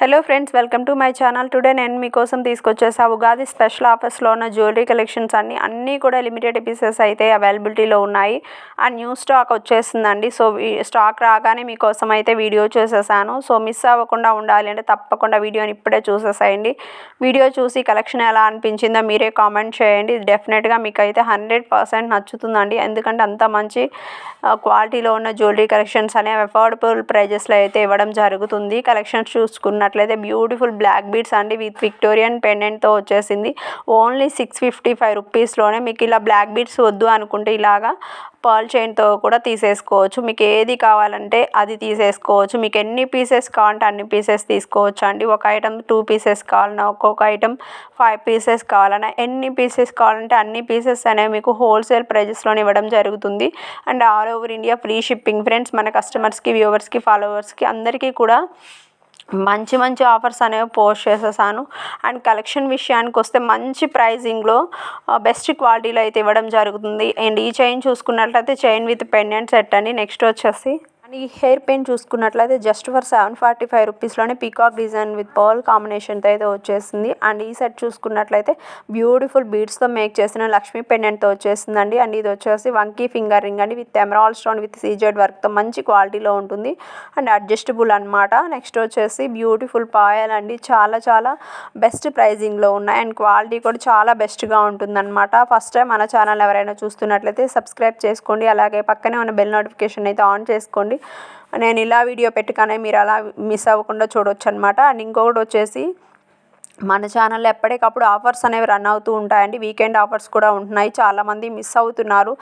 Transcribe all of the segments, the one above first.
Hello friends welcome to my channel today నేను మీకోసం తీసుకొచ్చేసా Ugadi special ఆఫర్స్లో ఉన్న జ్యువెలరీ కలెక్షన్స్ అన్ని. అన్నీ కూడా లిమిటెడ్ పీసెస్ అయితే అవైలబిలిటీలో ఉన్నాయి. ఆ న్యూ స్టాక్ వచ్చేసిందండి సో ఈ స్టాక్ రాగానే మీకోసం అయితే వీడియో చేసేసాను. సో మిస్ అవ్వకుండా ఉండాలి అంటే తప్పకుండా వీడియోని ఇప్పుడే చూసేసేయండి. వీడియో చూసి కలెక్షన్ ఎలా అనిపించిందో మీరే కామెంట్ చేయండి. డెఫినెట్గా మీకు అయితే హండ్రెడ్ పర్సెంట్ నచ్చుతుందండి. ఎందుకంటే అంత మంచి క్వాలిటీలో ఉన్న జ్యువెలరీ కలెక్షన్స్ అనేవి అఫోర్డబుల్ ప్రైజెస్లో అయితే ఇవ్వడం జరుగుతుంది. కలెక్షన్స్ చూసుకున్న చూసుకున్నట్లయితే బ్యూటిఫుల్ బ్లాక్ బీడ్స్ అండి విత్ విక్టోరియన్ పెండెంట్తో వచ్చేసింది. ఓన్లీ సిక్స్ ఫిఫ్టీ ఫైవ్ రూపీస్లోనే మీకు ఇలా బ్లాక్ బీడ్స్ వద్దు అనుకుంటే ఇలాగా పర్ల్ చైన్తో కూడా తీసేసుకోవచ్చు. మీకు ఏది కావాలంటే అది తీసేసుకోవచ్చు. మీకు ఎన్ని పీసెస్ కావాలంటే అన్ని పీసెస్ తీసుకోవచ్చు అండి. ఒక ఐటమ్ టూ పీసెస్ కావాలన్నా ఒక్కొక్క ఐటమ్ ఫైవ్ పీసెస్ కావాలన్నా ఎన్ని పీసెస్ కావాలంటే అన్ని పీసెస్ అనేవి మీకు హోల్సేల్ ప్రైజెస్లోనే ఇవ్వడం జరుగుతుంది. And all over India free shipping friends మన కస్టమర్స్కి వ్యూవర్స్కి ఫాలోవర్స్కి అందరికీ కూడా మంచి మంచి ఆఫర్స్ అనేవి పోస్ట్ చేసేసాను. అండ్ కలెక్షన్ విషయానికి వస్తే మంచి ప్రైజింగ్లో బెస్ట్ క్వాలిటీలో అయితే ఇవ్వడం జరుగుతుంది. అండ్ ఈ చైన్ చూసుకున్నట్లయితే చైన్ విత్ పెండెంట్ సెట్ అని నెక్స్ట్ వచ్చేసి అండ్ ఈ హెయిర్ పెయిన్ చూసుకున్నట్లయితే just for seven forty five రూపీస్లోనే peacock design with pearl కాంబినేషన్తో అయితే వచ్చేసింది. అండ్ ఈ సెట్ చూసుకున్నట్లయితే బ్యూటిఫుల్ బీడ్స్తో మేక్ చేసిన లక్ష్మీ పెండెంట్తో వచ్చేసిందండి. అండ్ ఇది వచ్చేసి వంకీ ఫింగర్ రింగ్ అండి. With emerald stone with CZ వర్క్తో మంచి క్వాలిటీలో ఉంటుంది. అండ్ అడ్జస్టబుల్ అనమాట నెక్స్ట్ వచ్చేసి బ్యూటిఫుల్ పాయల్ అండి చాలా చాలా బెస్ట్ ప్రైజింగ్లో ఉన్నాయి. అండ్ క్వాలిటీ కూడా చాలా బెస్ట్గా ఉంటుందన్నమాట. ఫస్ట్ టైం మన ఛానల్ ఎవరైనా చూస్తున్నట్లయితే సబ్స్క్రైబ్ చేసుకోండి. అలాగే పక్కనే ఉన్న బెల్ నోటిఫికేషన్ అయితే ఆన్ చేసుకోండి. నేను ఇలా వీడియో పెట్టగానే మీరు అలా మిస్ అవ్వకుండా చూడొచ్చు అనమాట అండ్ ఇంకొకటి వచ్చేసి మన ఛానల్లో ఎప్పటికప్పుడు ఆఫర్స్ అనేవి రన్ అవుతూ ఉంటాయండి. వీకెండ్ ఆఫర్స్ కూడా ఉంటున్నాయి. చాలామంది మిస్ అవుతున్నారు.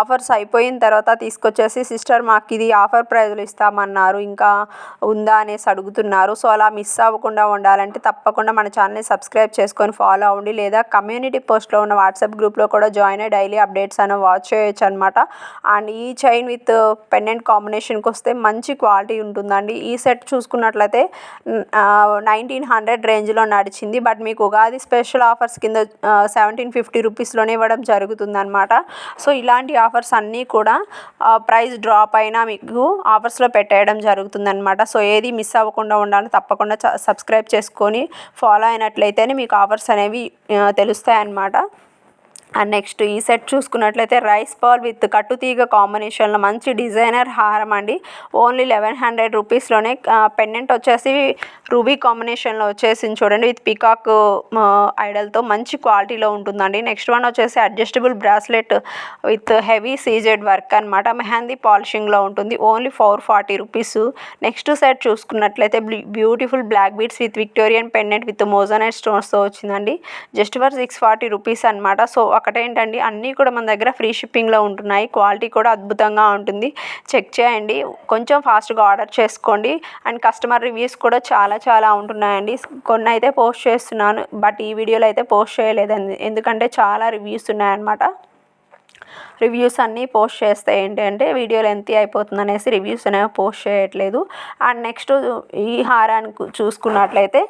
ఆఫర్స్ అయిపోయిన తర్వాత తీసుకొచ్చేసి సిస్టర్ మాకు ఇది ఆఫర్ ప్రైజ్లు ఇస్తామన్నారు. ఇంకా ఉందా? అనేసి అడుగుతున్నారు. సో అలా మిస్ అవ్వకుండా ఉండాలంటే తప్పకుండా మన ఛానల్ని సబ్స్క్రైబ్ చేసుకొని ఫాలో అవ్వండి. లేదా కమ్యూనిటీ పోస్ట్లో ఉన్న వాట్సాప్ గ్రూప్లో కూడా జాయిన్ అయ్యి డైలీ అప్డేట్స్ అనేవి వాచ్ చేయొచ్చు అనమాట అండ్ ఈ చైన్ విత్ పెండెంట్ కాంబినేషన్కి వస్తే మంచి క్వాలిటీ ఉంటుందండి. ఈ సెట్ చూసుకున్నట్లయితే నైన్టీన్ హండ్రెడ్ రేంజ్లో నడిచి వచ్చింది. బట్ మీకు ఉగాది స్పెషల్ ఆఫర్స్ కింద సెవెంటీన్ ఫిఫ్టీ రూపీస్లోనే ఇవ్వడం జరుగుతుందనమాట సో ఇలాంటి ఆఫర్స్ అన్నీ కూడా ప్రైస్ డ్రాప్ అయినా మీకు ఆఫర్స్లో పెట్టేయడం జరుగుతుందన్నమాట. సో ఏది మిస్ అవ్వకుండా ఉండాలని తప్పకుండా సబ్స్క్రైబ్ చేసుకొని ఫాలో అయినట్లయితేనే మీకు ఆఫర్స్ అనేవి తెలుస్తాయన్నమాట. అండ్ నెక్స్ట్ ఈ సెట్ చూసుకున్నట్లయితే రైస్ బాల్ విత్ కట్టుతీగ కాంబినేషన్లో మంచి డిజైనర్ హారం అండి. ఓన్లీ లెవెన్ హండ్రెడ్ రూపీస్లోనే పెండెంట్ వచ్చేసి రూబీ కాంబినేషన్లో వచ్చేసింది చూడండి. విత్ పికాక్ ఐడల్తో మంచి క్వాలిటీలో ఉంటుందండి. నెక్స్ట్ వన్ వచ్చేసి adjustable bracelet with heavy CZ work అనమాట మెహందీ పాలిషింగ్లో ఉంటుంది. Only four forty rupees next set చూసుకున్నట్లయితే beautiful black beads with Victorian pendant with moissanite స్టోన్స్తో వచ్చిందండి. Just for six forty rupees అనమాట సో ఒకటేంటండి అన్నీ కూడా మన దగ్గర ఫ్రీ షిప్పింగ్లో ఉంటున్నాయి. క్వాలిటీ కూడా అద్భుతంగా ఉంటుంది. చెక్ చేయండి. కొంచెం ఫాస్ట్గా ఆర్డర్ చేసుకోండి. అండ్ కస్టమర్ రివ్యూస్ కూడా చాలా చాలా ఉంటున్నాయండి. కొన్ని అయితే పోస్ట్ చేస్తున్నాను బట్ ఈ వీడియోలో అయితే పోస్ట్ చేయలేదండి. ఎందుకంటే చాలా రివ్యూస్ ఉన్నాయన్నమాట. రివ్యూస్ అన్నీ పోస్ట్ చేస్తే ఏంటంటే వీడియో లెంత్ అయిపోతుంది అనేసి రివ్యూస్ అనేవి పోస్ట్ చేయట్లేదు. అండ్ నెక్స్ట్ ఈ హారాన్ని చూసుకున్నట్లయితే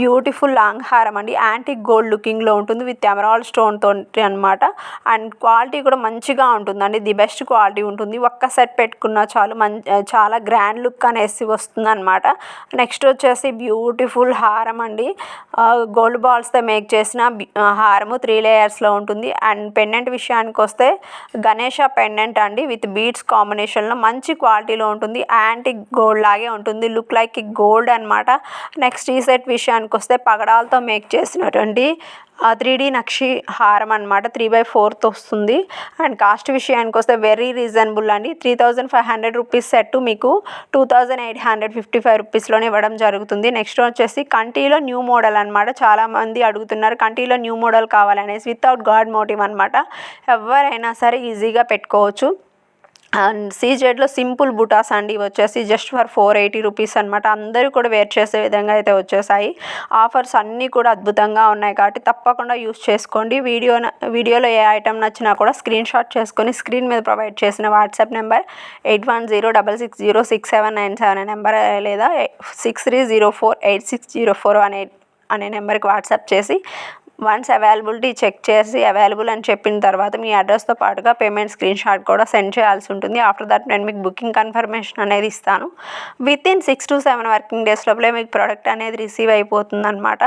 బ్యూటిఫుల్ లాంగ్ హారం అండి. యాంటిక్ గోల్డ్ లుకింగ్లో ఉంటుంది విత్ ఎమరాల్ స్టోన్తో అనమాట అండ్ క్వాలిటీ కూడా మంచిగా ఉంటుందండి. ది బెస్ట్ క్వాలిటీ ఉంటుంది. ఒక్క సెట్ పెట్టుకున్న చాలు మంచి చాలా గ్రాండ్ లుక్ అనేసి వస్తుంది అనమాట నెక్స్ట్ వచ్చేసి బ్యూటిఫుల్ హారం అండి. గోల్డ్ బాల్స్తో మేక్ చేసిన హారము త్రీ లేయర్స్లో ఉంటుంది. అండ్ పెండెంట్ విషయానికి వస్తే గణేష పెండెంట్ అండి. విత్ బీడ్స్ కాంబినేషన్లో మంచి క్వాలిటీలో ఉంటుంది. యాంటిక్ గోల్డ్ లాగే ఉంటుంది. లుక్ లైక్ గోల్డ్ అనమాట నెక్స్ట్ ఈ సెట్ విషయానికి వస్తే పగడాలతో మేక్ చేసినటువంటి త్రీ డీ నక్షి హారం అనమాట త్రీ బై ఫోర్త్ వస్తుంది. అండ్ కాస్ట్ విషయానికి వస్తే వెరీ రీజనబుల్ అండి. Three thousand five hundred rupees set మీకు two thousand eight hundred fifty five రూపీస్లోనే ఇవ్వడం జరుగుతుంది. నెక్స్ట్ వచ్చేసి కంటీలో న్యూ మోడల్ అనమాట చాలామంది అడుగుతున్నారు కంటీలో న్యూ మోడల్ కావాలనేసి? వితౌట్ గాడ్ మోటివ్ అనమాట ఎవరైనా సరే ఈజీగా పెట్టుకోవచ్చు. అండ్ సీజెడ్లో సింపుల్ బుటాస్ అండి. వచ్చేసి just for four eighty rupees అనమాట అందరూ కూడా వేర్ చేసే విధంగా అయితే వచ్చేసాయి. ఆఫర్స్ అన్నీ కూడా అద్భుతంగా ఉన్నాయి కాబట్టి తప్పకుండా యూస్ చేసుకోండి. వీడియో వీడియోలో ఏ ఐటమ్ నచ్చినా కూడా స్క్రీన్ షాట్ చేసుకొని స్క్రీన్ మీద ప్రొవైడ్ చేసిన WhatsApp number eight one zero double six zero six seven nine seven number లేదా six three zero four eight six zero four అనే అనే నెంబర్కి వాట్సాప్ చేసి వన్స్ అవైలబిలిటీ చెక్ చేసి అవైలబుల్ అని చెప్పిన తర్వాత మీ అడ్రస్తో పాటుగా పేమెంట్ స్క్రీన్ షాట్ కూడా సెండ్ చేయాల్సి ఉంటుంది. ఆఫ్టర్ దట్ నేను మీకు బుకింగ్ కన్ఫర్మేషన్ అనేది ఇస్తాను. Within six to seven working days లోపలే మీకు ప్రోడక్ట్ అనేది రిసీవ్ అయిపోతుంది అనమాట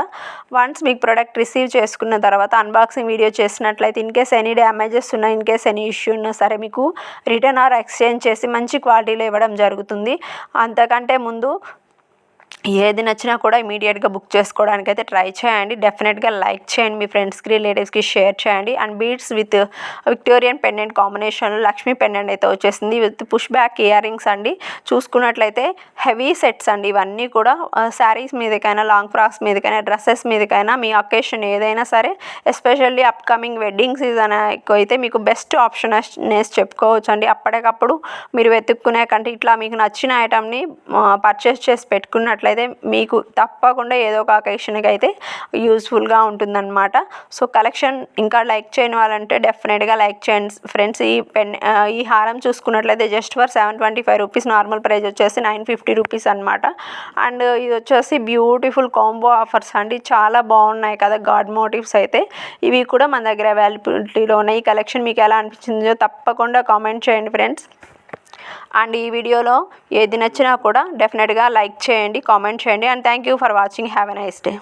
వన్స్ మీకు ప్రోడక్ట్ రిసీవ్ చేసుకున్న తర్వాత అన్బాక్సింగ్ వీడియో చేసినట్లయితే ఇన్ కేస్ ఎనీ డ్యామేజెస్ ఉన్నా ఇన్ కేస్ ఎనీ ఇష్యూ ఉన్నా సరే మీకు రిటర్న్ ఆర్ ఎక్స్చేంజ్ చేసి మంచి క్వాలిటీలో ఇవ్వడం జరుగుతుంది. అంతకంటే ముందు ఏది నచ్చినా కూడా ఇమీడియట్గా బుక్ చేసుకోవడానికి అయితే ట్రై చేయండి. డెఫినెట్గా లైక్ చేయండి మీ ఫ్రెండ్స్కి రిలేటివ్స్కి షేర్ చేయండి. And beads with Victorian pendant కాంబినేషన్లో లక్ష్మీ పెండెంట్ అయితే వచ్చేసింది. With push back earrings అండి. చూసుకున్నట్లయితే హెవీ సెట్స్ అండి. ఇవన్నీ కూడా శారీస్ మీదకైనా లాంగ్ ఫ్రాక్స్ మీదకైనా డ్రెస్సెస్ మీదకైనా మీ అకేషన్ ఏదైనా సరే ఎస్పెషల్లీ అప్కమింగ్ వెడ్డింగ్ సీజన్ అయితే మీకు బెస్ట్ ఆప్షన్ అనేసి చెప్పుకోవచ్చు అండి అప్పటికప్పుడు మీరు వెతుక్కునే కంటే ఇట్లా మీకు నచ్చిన ఐటమ్ని పర్చేస్ చేసి పెట్టుకున్నట్లయితే మీకు తప్పకుండా ఏదో ఒక అకేషన్కి అయితే యూస్ఫుల్గా ఉంటుందన్నమాట. సో కలెక్షన్ ఇంకా లైక్ చేయని వాళ్ళంటే డెఫినెట్గా లైక్ చేయండి. ఫ్రెండ్స్ ఈ పెన్ ఈ హారం చూసుకున్నట్లయితే just for seven twenty five rupees normal price వచ్చేసి నైన్ ఫిఫ్టీ రూపీస్ అనమాట అండ్ ఇది వచ్చేసి బ్యూటిఫుల్ కాంబో ఆఫర్స్ అండి. చాలా బాగున్నాయి కదా గాడ్ మోటివ్స్ అయితే. ఇవి కూడా మన దగ్గర అవైలబిలిటీలో ఉన్నాయి ఈ కలెక్షన్ మీకు ఎలా అనిపించిందో తప్పకుండా కామెంట్ చేయండి ఫ్రెండ్స్ అండ్ ఈ వీడియోలో ఏది నచ్చినా కూడా డెఫినెట్గా లైక్ చేయండి కామెంట్ చేయండి and thank you for watching have a nice day